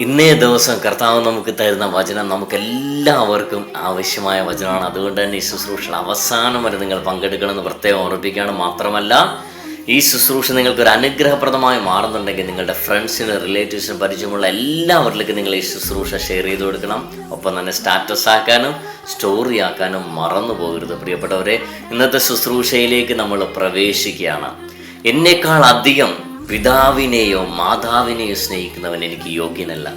ഇന്നേ ദിവസം കർത്താവ് നമുക്ക് തരുന്ന വചനം നമുക്ക് എല്ലാവർക്കും ആവശ്യമായ വചനമാണ്. അതുകൊണ്ട് തന്നെ ഈ ശുശ്രൂഷ അവസാനം വരെ നിങ്ങൾ പങ്കെടുക്കണമെന്ന് പ്രത്യേകം ഓർമ്മിപ്പിക്കുകയാണ്. മാത്രമല്ല ഈ ശുശ്രൂഷ നിങ്ങൾക്ക് ഒരു അനുഗ്രഹപ്രദമായി മാറുന്നുണ്ടെങ്കിൽ നിങ്ങളുടെ ഫ്രണ്ട്സിന് റിലേറ്റീവ്സിന് പരിചയമുള്ള എല്ലാവരിലേക്കും നിങ്ങൾ ഈ ശുശ്രൂഷ ഷെയർ ചെയ്ത് കൊടുക്കണം. ഒപ്പം തന്നെ സ്റ്റാറ്റസ് ആക്കാനും സ്റ്റോറി ആക്കാനും മറന്നു പോകരുത്. പ്രിയപ്പെട്ടവരെ ഇന്നത്തെ ശുശ്രൂഷയിലേക്ക് നമ്മൾ പ്രവേശിക്കുകയാണ്. എന്നേക്കാൾ അധികം പിതാവിനെയോ മാതാവിനെയോ സ്നേഹിക്കുന്നവൻ എനിക്ക് യോഗ്യനല്ല.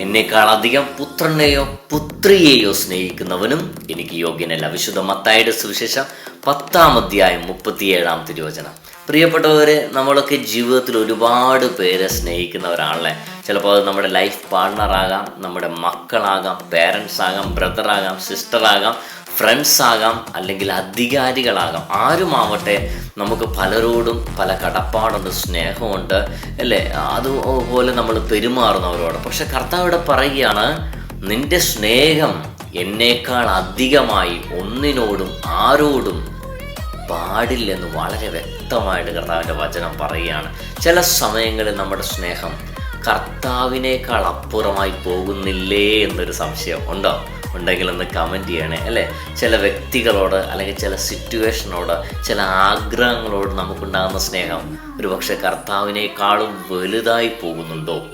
എന്നേക്കാൾ അധികം പുത്രനെയോ പുത്രിയെയോ സ്നേഹിക്കുന്നവനും എനിക്ക് യോഗ്യനല്ല. വിശുദ്ധ മത്തായുടെ സുവിശേഷം പത്താം അധ്യായം മുപ്പത്തിയേഴാം തിരുവചനം. പ്രിയപ്പെട്ടവരെ നമ്മളൊക്കെ ജീവിതത്തിൽ ഒരുപാട് പേരെ സ്നേഹിക്കുന്നവരാണല്ലേ? ചിലപ്പോൾ അത് നമ്മുടെ ലൈഫ് പാർട്ട്ണറാകാം നമ്മുടെ മക്കളാകാം പേരൻസ് ആകാം ബ്രദറാകാം സിസ്റ്ററാകാം ഫ്രണ്ട്സ് ആകാം അല്ലെങ്കിൽ അധികാരികളാകാം. ആരുമാവട്ടെ നമുക്ക് പലരോടും പല കടപ്പാടുണ്ട് സ്നേഹമുണ്ട് അല്ലേ? അതുപോലെ നമ്മൾ പെരുമാറുന്നവരോട്. പക്ഷെ കർത്താവിടെ പറയുകയാണ് നിന്റെ സ്നേഹം എന്നേക്കാൾ അധികമായി ഒന്നിനോടും ആരോടും പാടില്ലെന്ന് വളരെ വ്യക്തമായിട്ട് കർത്താവിന്റെ വചനം പറയുകയാണ്. ചില സമയങ്ങളിൽ നമ്മുടെ സ്നേഹം കർത്താവിനേക്കാൾ അപ്പുറമായി പോകുന്നില്ലേ എന്നൊരു സംശയം ഉണ്ടോ? ഉണ്ടെങ്കിൽ ഒന്ന് കമന്റ് ചെയ്യണേ അല്ലേ? ചില വ്യക്തികളോട് അല്ലെങ്കിൽ ചില സിറ്റുവേഷനോട് ചില ആഗ്രഹങ്ങളോട് നമുക്കുണ്ടാകുന്ന സ്നേഹം ഒരു പക്ഷേ കർത്താവിനേക്കാളും വലുതായി പോകുന്നുണ്ടോ?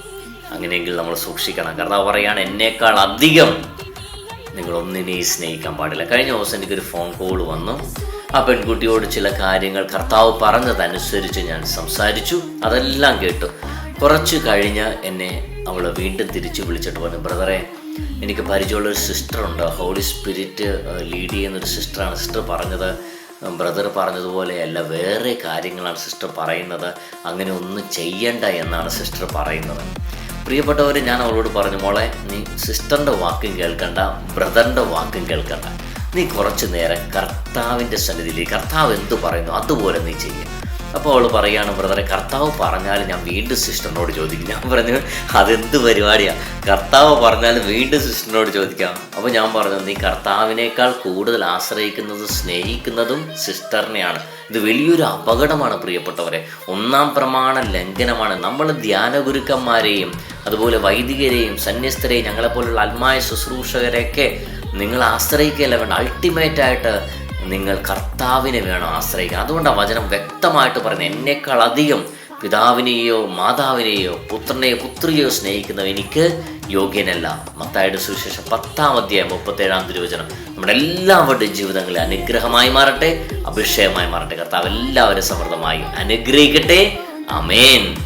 അങ്ങനെയെങ്കിൽ നമ്മൾ സൂക്ഷിക്കണം. കർത്താവ് പറയാണ് എന്നേക്കാൾ അധികം നിങ്ങൾ ഒന്നിനെയും സ്നേഹിക്കാൻ പാടില്ല. കഴിഞ്ഞ ദിവസം എനിക്കൊരു ഫോൺ കോൾ വന്നു. ആ പെൺകുട്ടിയോട് ചില കാര്യങ്ങൾ കർത്താവ് പറഞ്ഞതനുസരിച്ച് ഞാൻ സംസാരിച്ചു. അതെല്ലാം കേട്ടു. കുറച്ച് കഴിഞ്ഞ് എന്നെ അവൾ വീണ്ടും തിരിച്ചു വിളിച്ചിട്ട് പറഞ്ഞു ബ്രദറെ എനിക്ക് സിസ്റ്റർ ഉണ്ടോ. ഹോളി സ്പിരിറ്റ് ലീഡ് ചെയ്യുന്നൊരു സിസ്റ്ററാണ് സിസ്റ്റർ പറഞ്ഞത്. ബ്രദർ പറഞ്ഞതുപോലെയല്ല വേറെ കാര്യങ്ങളാണ് സിസ്റ്റർ പറയുന്നത്. അങ്ങനെ ഒന്നും ചെയ്യണ്ട എന്നാണ് സിസ്റ്റർ പറയുന്നത്. പ്രിയപ്പെട്ടവർ ഞാൻ അവളോട് പറഞ്ഞു മോളെ നീ സിസ്റ്ററിന്റെ വാക്കും കേൾക്കണ്ട ബ്രദറിന്റെ വാക്കും കേൾക്കണ്ട. നീ കുറച്ച് നേരം കർത്താവിന്റെ സന്നിധിയിൽ കർത്താവ് എന്ത് പറയുന്നു അതുപോലെ നീ ചെയ്യും. അപ്പോൾ അവൾ പറയുകയാണ് ബ്രദറെ കർത്താവ് പറഞ്ഞാൽ ഞാൻ വീണ്ടും സിസ്റ്ററിനോട് ചോദിക്കും. ഞാൻ പറഞ്ഞു അതെന്ത് പരിപാടിയാണ് കർത്താവ് പറഞ്ഞാൽ വീണ്ടും സിസ്റ്ററിനോട് ചോദിക്കാം. അപ്പോൾ ഞാൻ പറഞ്ഞു നീ കർത്താവിനേക്കാൾ കൂടുതൽ ആശ്രയിക്കുന്നത് സ്നേഹിക്കുന്നതും സിസ്റ്ററിനെയാണ്. ഇത് വലിയൊരു അപകടമാണ് പ്രിയപ്പെട്ടവരെ. ഒന്നാം പ്രമാണ ലംഘനമാണ്. നമ്മൾ ധ്യാനഗുരുക്കന്മാരെയും അതുപോലെ വൈദികരെയും സന്യസ്തരെയും ഞങ്ങളെപ്പോലുള്ള ആത്മായ ശുശ്രൂഷകരെയൊക്കെ നിങ്ങൾ ആശ്രയിക്കുകയല്ല വേണ്ട അൾട്ടിമേറ്റ് ആയിട്ട് നിങ്ങൾ കർത്താവിനെ വേണം ആശ്രയിക്കാൻ. അതുകൊണ്ടാണ് വചനം വ്യക്തമായിട്ട് പറയുന്നത് എന്നേക്കാൾ അധികം പിതാവിനെയോ മാതാവിനെയോ പുത്രനെയോ പുത്രിയോ സ്നേഹിക്കുന്ന എനിക്ക് യോഗ്യനല്ല. മത്തായുടെ സുവിശേഷം പത്താം അധ്യായം മുപ്പത്തേഴാം തിരുവചനം. നമ്മുടെ എല്ലാവരുടെയും ജീവിതങ്ങളിൽ അനുഗ്രഹമായി മാറട്ടെ അഭിഷേകമായി മാറട്ടെ. കർത്താവ് എല്ലാവരും സമൃദ്ധമായി അനുഗ്രഹിക്കട്ടെ. അമേൻ